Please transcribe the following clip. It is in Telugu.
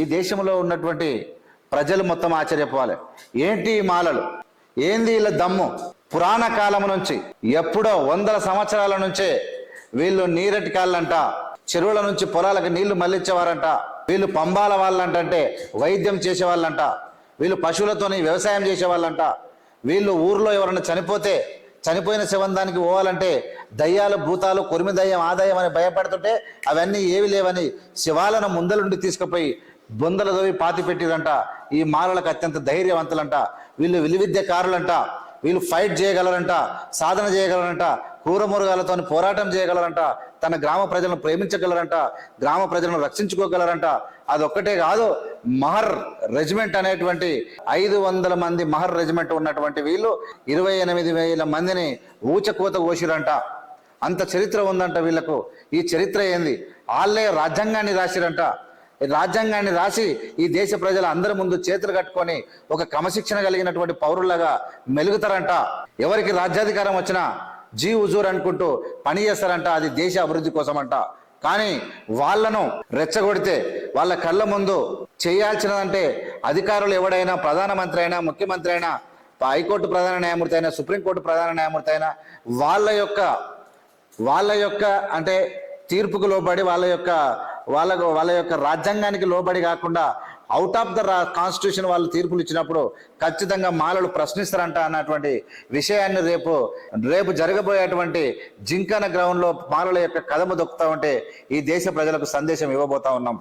ఈ దేశంలో ఉన్నటువంటి ప్రజలు మొత్తం ఆశ్చర్యపోవాలి. ఏంటి ఈ మాలలు? ఏంది వీళ్ళ దమ్ము? పురాణ కాలం నుంచి ఎప్పుడో వందల సంవత్సరాల నుంచే వీళ్ళు నీరటి కాళ్ళంట చెరువుల నుంచి పొలాలకు నీళ్ళు మళ్ళించేవారంట వీళ్ళు పంబాల వాళ్ళంటే వైద్యం చేసేవాళ్ళంట వీళ్ళు పశువులతోని వ్యవసాయం చేసేవాళ్ళంట వీళ్ళు ఊర్లో ఎవరైనా చనిపోతే చనిపోయిన శివందానికి పోవాలంటే దయ్యాలు భూతాలు కొరిమి దయ్యం ఆదాయం అని భయపడుతుంటే అవన్నీ ఏవి లేవని శివాలను ముందలుండి తీసుకుపోయి బొందల దోవి పాతి పెట్టిరంట. ఈ మాలలకు అత్యంత ధైర్యవంతులంట. వీళ్ళు విలువిద్యకారులంట. వీళ్ళు ఫైట్ చేయగలరంట. సాధన చేయగలరంట. క్రూర పోరాటం చేయగలరంట. తన గ్రామ ప్రజలను ప్రేమించగలరంట. గ్రామ ప్రజలను రక్షించుకోగలరంట. అదొక్కటే కాదు మహర్ రెజిమెంట్ అనేటువంటి ఐదు వందల మంది మహర్ రెజిమెంట్ ఉన్నటువంటి వీళ్ళు ఇరవై ఎనిమిది వేల మందిని ఊచకోత కోసిరంట. అంత చరిత్ర ఉందంట వీళ్ళకు. ఈ చరిత్ర ఏంది? వాళ్ళే రాజ్యాంగాన్ని రాసిరంట. రాజ్యాంగాన్ని రాసి ఈ దేశ ప్రజల అందరి ముందు చేతులు కట్టుకొని ఒక క్రమశిక్షణ కలిగినటువంటి పౌరులుగా మెలుగుతారంట. ఎవరికి రాజ్యాధికారం వచ్చినా జీ హుజూర్ అనుకుంటూ పని చేస్తారంట అది దేశ అభివృద్ధి కోసమంట. కానీ వాళ్ళను రెచ్చగొడితే వాళ్ళ కళ్ళ ముందు చేయాల్సినదంటే అధికారులు ఎవడైనా ప్రధానమంత్రి అయినా ముఖ్యమంత్రి అయినా హైకోర్టు ప్రధాన న్యాయమూర్తి అయినా సుప్రీంకోర్టు ప్రధాన న్యాయమూర్తి అయినా వాళ్ళ యొక్క వాళ్ళ యొక్క అంటే తీర్పుకు లోబడి వాళ్ళ యొక్క వాళ్ళకు వాళ్ళ యొక్క రాజ్యాంగానికి లోబడి కాకుండా అవుట్ ఆఫ్ ద కాన్స్టిట్యూషన్ వాళ్ళు తీర్పులు ఇచ్చినప్పుడు ఖచ్చితంగా మాలలు ప్రశ్నిస్తారంట అన్నటువంటి విషయాన్ని రేపు రేపు జరగబోయేటువంటి జింకన గ్రౌండ్లో మాలల యొక్క కథము దొక్కుతా ఉంటే ఈ దేశ ప్రజలకు సందేశం ఇవ్వబోతా ఉన్నాం.